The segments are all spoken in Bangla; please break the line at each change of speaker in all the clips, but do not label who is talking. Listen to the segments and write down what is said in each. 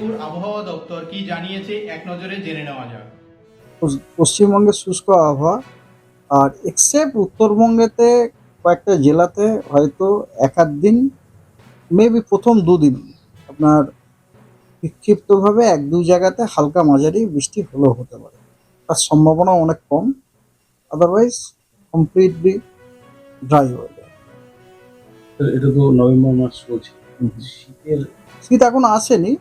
আলিপুর আবহাওয়া দপ্তর কি জানিয়েছে এক নজরে জেনে নেওয়া যাক।
পশ্চিমবঙ্গের শুষ্ক আবহাওয়া আর এক্সেপ্ট উত্তরবঙ্গেতে কয়েকটা জেলাতে হয়তো এক আধ দিন মেবি প্রথম দুদিন আপনার বিক্ষিপ্তভাবে এক দু জায়গাতে হালকা মাঝারি বৃষ্টি হলেও হতে পারে। তার সম্ভাবনা অনেক কম আদারওয়াইজ কমপ্লিটলি ড্রাই ওয়েদার
এটা তো নভেম্বর মাস চলছে শীতের
শীত এখন আসেনি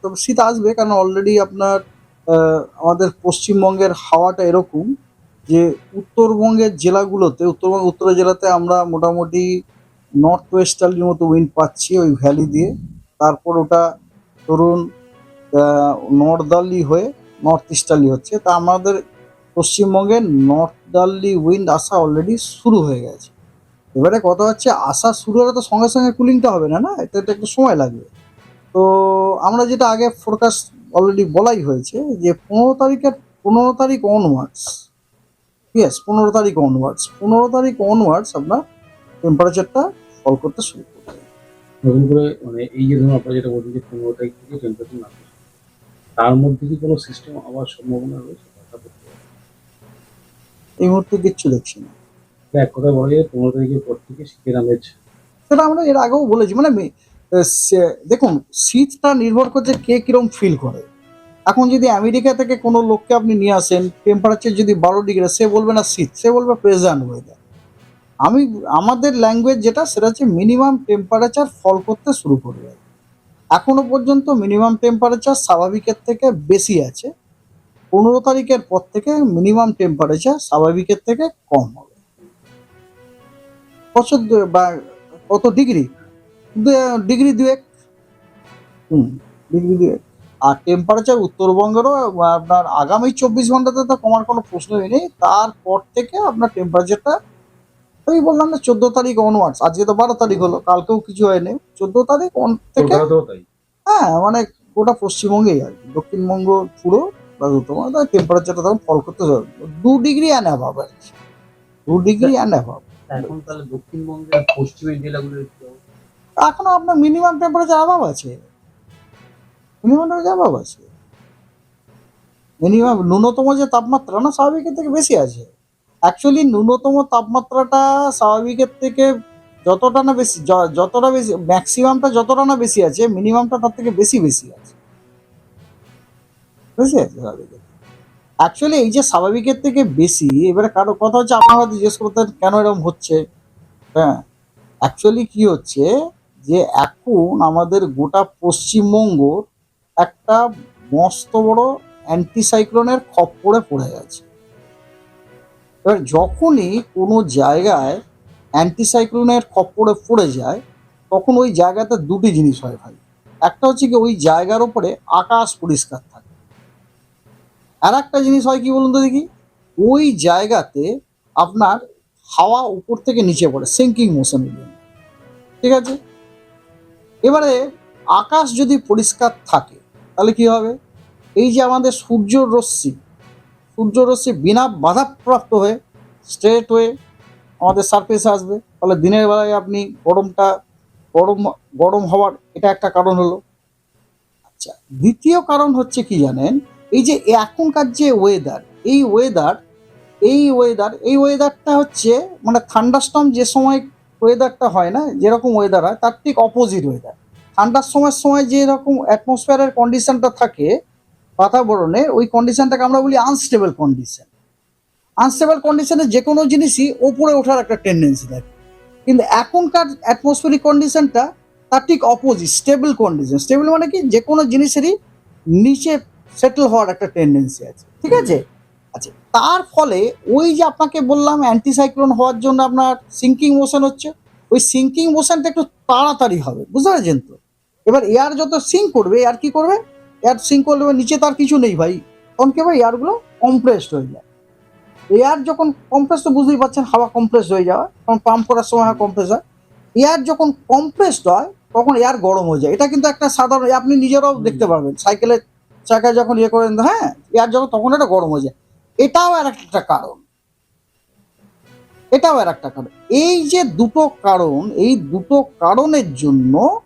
তবে শীত আসবে কারণ অলরেডি আপনার আমাদের পশ্চিমবঙ্গের হাওয়াটা এরকম যে উত্তরবঙ্গের জেলাগুলোতে, উত্তরবঙ্গ উত্তর জেলাতে আমরা মোটামুটি নর্থ ওয়েস্টার্লির মতো উইন্ড পাচ্ছি ওই ভ্যালি দিয়ে। তারপর ওটা ধরুন নর্দার্লি হয়ে নর্থ ইস্টার্লি হচ্ছে। তা আমাদের পশ্চিমবঙ্গে নর্দার্লি উইন্ড আসা অলরেডি শুরু হয়ে গেছে। এবারে কথা হচ্ছে আসা শুরু হলে তো সঙ্গে সঙ্গে কুলিংটা হবে না না? এটা একটু সময় লাগবে। তো আমরা যেটা আগে ফোরকাস্ট অলরেডি বলাই হয়েছে যে পনেরো তারিখের পনেরো তারিখ অনওয়ার্ডস ইয়েস পনেরো তারিখ অনওয়ার্ডস পনেরো তারিখ অনওয়ার্ডস আপনার টেম্পারেচারটা ফল করতে শুরু করবে।
নতুন করে মানে এই যে ধরুন আপনারা যেটা বলছেন যে পনেরো তারিখ থেকে টেম্পারেচার নামবে তার মধ্যে কি কোনো সিস্টেম আবার সম্ভাবনা রয়েছে।
এই মুহূর্তে কিচ্ছু দেখছি না।
এক কথা বলা পনেরো তারিখের পর থেকে শীতের আমেজ।
সেটা আমরা এর আগেও বলেছি মানে দেখুন, শীতটা নির্ভর করছে কে কিরম ফিল করে। এখন যদি আমেরিকা থেকে কোনো লোককে আপনি নিয়ে আসেন টেম্পারেচার যদি বারো ডিগ্রি, সে বলবে না শীত, সে বলবে প্রেজেন্ট ওয়েদার আমি, আমাদের ল্যাঙ্গুয়েজ যেটা, সেটা হচ্ছে মিনিমাম টেম্পারেচার ফল করতে শুরু করবে। এখনও পর্যন্ত মিনিমাম টেম্পারেচার স্বাভাবিকের থেকে বেশি আছে। পনেরো তারিখের পর থেকে মিনিমাম টেম্পারেচার স্বাভাবিকের থেকে কম হবে। বছর বা কত ডিগ্রি? ডিগ্রি দুয়েক। হুম ডিগ্রি দুয়েক। আর টেম্পারেচার উত্তরবঙ্গেরও আপনার আগামী চব্বিশ ঘন্টাতে তো কমার কোনো প্রশ্নই নেই তারপর থেকে আপনার টেম্পারেচারটা ওই বললাম না চোদ্দ তারিখ অনওয়ার্ডস আজকে তো বারো তারিখ হলো কালকেও কিছু হয়নি। চোদ্দ তারিখ অন থেকে হ্যাঁ মানে গোটা পশ্চিমবঙ্গেই আর কি। দক্ষিণবঙ্গ পুরো বা টেম্পারেচারটা তখন ফল করতে যাবে দু ডিগ্রি অ্যান্ড অ্যাভাব আর কি। দু ডিগ্রি অ্যান্ড অ্যাভাব
এখন তাহলে দক্ষিণবঙ্গের পশ্চিমের জেলাগুলোর
এখনও আপনার মিনিমাম টেম্পারেচার অভাব আছে। মিনিমাম টেম্পারেচার অভাব আছে। মিনিমাম ন্যূনতম যে তাপমাত্রা, না, স্বাভাবিকের থেকে বেশি আছে। অ্যাকচুয়ালি ন্যূনতম তাপমাত্রাটা স্বাভাবিকের থেকে যতটা না বেশি যতটা বেশি ম্যাক্সিমামটা যতটা না বেশি আছে মিনিমামটা তার থেকে বেশি বেশি আছে। বেশি আছে স্বাভাবিকের অ্যাকচুয়ালি এই যে স্বাভাবিকের থেকে বেশি, এবারে কারও কথা হচ্ছে আপনারা হয়তো জিজ্ঞেস করতেন কেন এরকম হচ্ছে? হ্যাঁ অ্যাকচুয়ালি কি হচ্ছে যে এখন আমাদের গোটা পশ্চিমবঙ্গ একটা মস্ত বড় অ্যান্টিসাইক্লোনের খপ্পরে পড়ে গেছে। এবার যখনই কোনো জায়গায় অ্যান্টিসাইক্লোনের খপ্পরে পড়ে যায়, তখন ওই জায়গাতে দুটি জিনিস হয় ভাই। একটা হচ্ছে কি ওই জায়গার উপরে আকাশ পরিষ্কার আর একটা জিনিস হয় কি বলুন তো দেখি? ওই জায়গাতে আপনার হাওয়া উপর থেকে নিচে পড়ে সিঙ্কিং জন্য। ঠিক আছে? এবারে আকাশ যদি পরিষ্কার থাকে, তাহলে কি হবে? এই যে আমাদের সূর্য রশ্মি সূর্য রশ্মি বিনা বাধাপ্রাপ্ত হয়ে স্ট্রেট হয়ে আমাদের সারফেসে আসবে। ফলে দিনের বেলায় আপনি গরমটা, গরম গরম হওয়ার এটা একটা কারণ হলো। আচ্ছা দ্বিতীয় কারণ হচ্ছে কি জানেন? এই যে এখনকার যে ওয়েদার এই ওয়েদার এই ওয়েদার এই ওয়েদারটা হচ্ছে মানে থান্ডারস্টর্ম যে সময় ওয়েদারটা হয় না, যেরকম ওয়েদার হয়, তার ঠিক অপোজিট ওয়েদার ঠান্ডার সময় সময় যেরকম অ্যাটমসফিয়ারের কন্ডিশনটা থাকে বাতাবরণে ওই কন্ডিশনটাকে আমরা বলি আনস্টেবল কন্ডিশন আনস্টেবল কন্ডিশনে যে কোনো জিনিসই ওপরে ওঠার একটা টেন্ডেন্সি থাকে। কিন্তু এখনকার অ্যাটমসফিয়ারিক কন্ডিশনটা তার ঠিক অপোজিট স্টেবল কন্ডিশন স্টেবল মানে কি? যে কোনো জিনিসেরই নিচে সেটেল হওয়ার একটা টেন্ডেন্সি আছে, ঠিক আছে? আচ্ছা তার ফলে ওই যে আপনাকে বললাম অ্যান্টিসাইক্লোন হওয়ার জন্য আপনার সিঙ্কিং মোশন হচ্ছে, ওই সিঙ্কিং মোশনটা একটু তাড়াতাড়ি হবে, বুঝতে পারছেন তো? এবার এয়ার যত সিঙ্ক করবে এয়ার কি করবে? এয়ার সিঙ্ক করলে নিচে তার কিছু নেই ভাই তখন কি হবে এয়ারগুলো কম্প্রেসড হয়ে যায়। এয়ার যখন কম্প্রেস তো বুঝতেই পারছেন হাওয়া কম্প্রেসড হয়ে যাওয়া তখন পাম্প করার সময় হাওয়া কম্প্রেস হয়। এয়ার যখন কম্প্রেসড হয়, তখন এয়ার গরম হয়ে যায়। এটা কিন্তু একটা সাধারণ, আপনি নিজেরাও দেখতে পারবেন সাইকেলের চাকায় যখন ইয়ে করেন হ্যাঁ এয়ার যখন তখন এটা গরম হয়ে যায়। এটাও আর একটা কারণ। এটাও আর একটা কারণ। এই যে দুটো কারণ, এই দুটো কারণের জন্য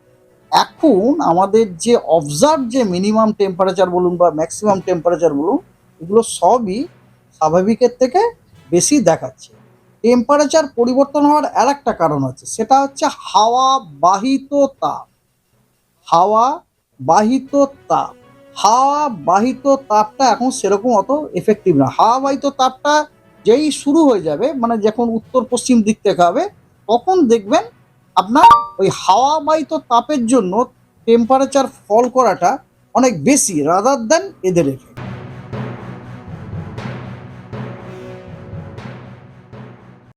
এখন আমাদের যে অবজার্ভ যে মিনিমাম টেম্পারেচার বলুন বা ম্যাক্সিমাম টেম্পারেচার বলুন, এগুলো সবই স্বাভাবিকের থেকে বেশি দেখাচ্ছে। টেম্পারেচার পরিবর্তন হওয়ার আর একটা কারণ হচ্ছে সেটা হচ্ছে হাওয়া বাহিত তাপ। হাওয়া বাহিত তাপ। হাওয়া বাহিত তাপটা এখন সেরকম অত এফেক্টিভ না। হাওয়া বাহিত তাপটা যেই শুরু হয়ে যাবে মানে যখন উত্তর পশ্চিম দিক থেকে হবে, তখন দেখবেন আপনার ওই হাওয়া বাহিত তাপের জন্য টেম্পারেচার ফল করাটা অনেক বেশি রাদার দেন এদের এফেক্ট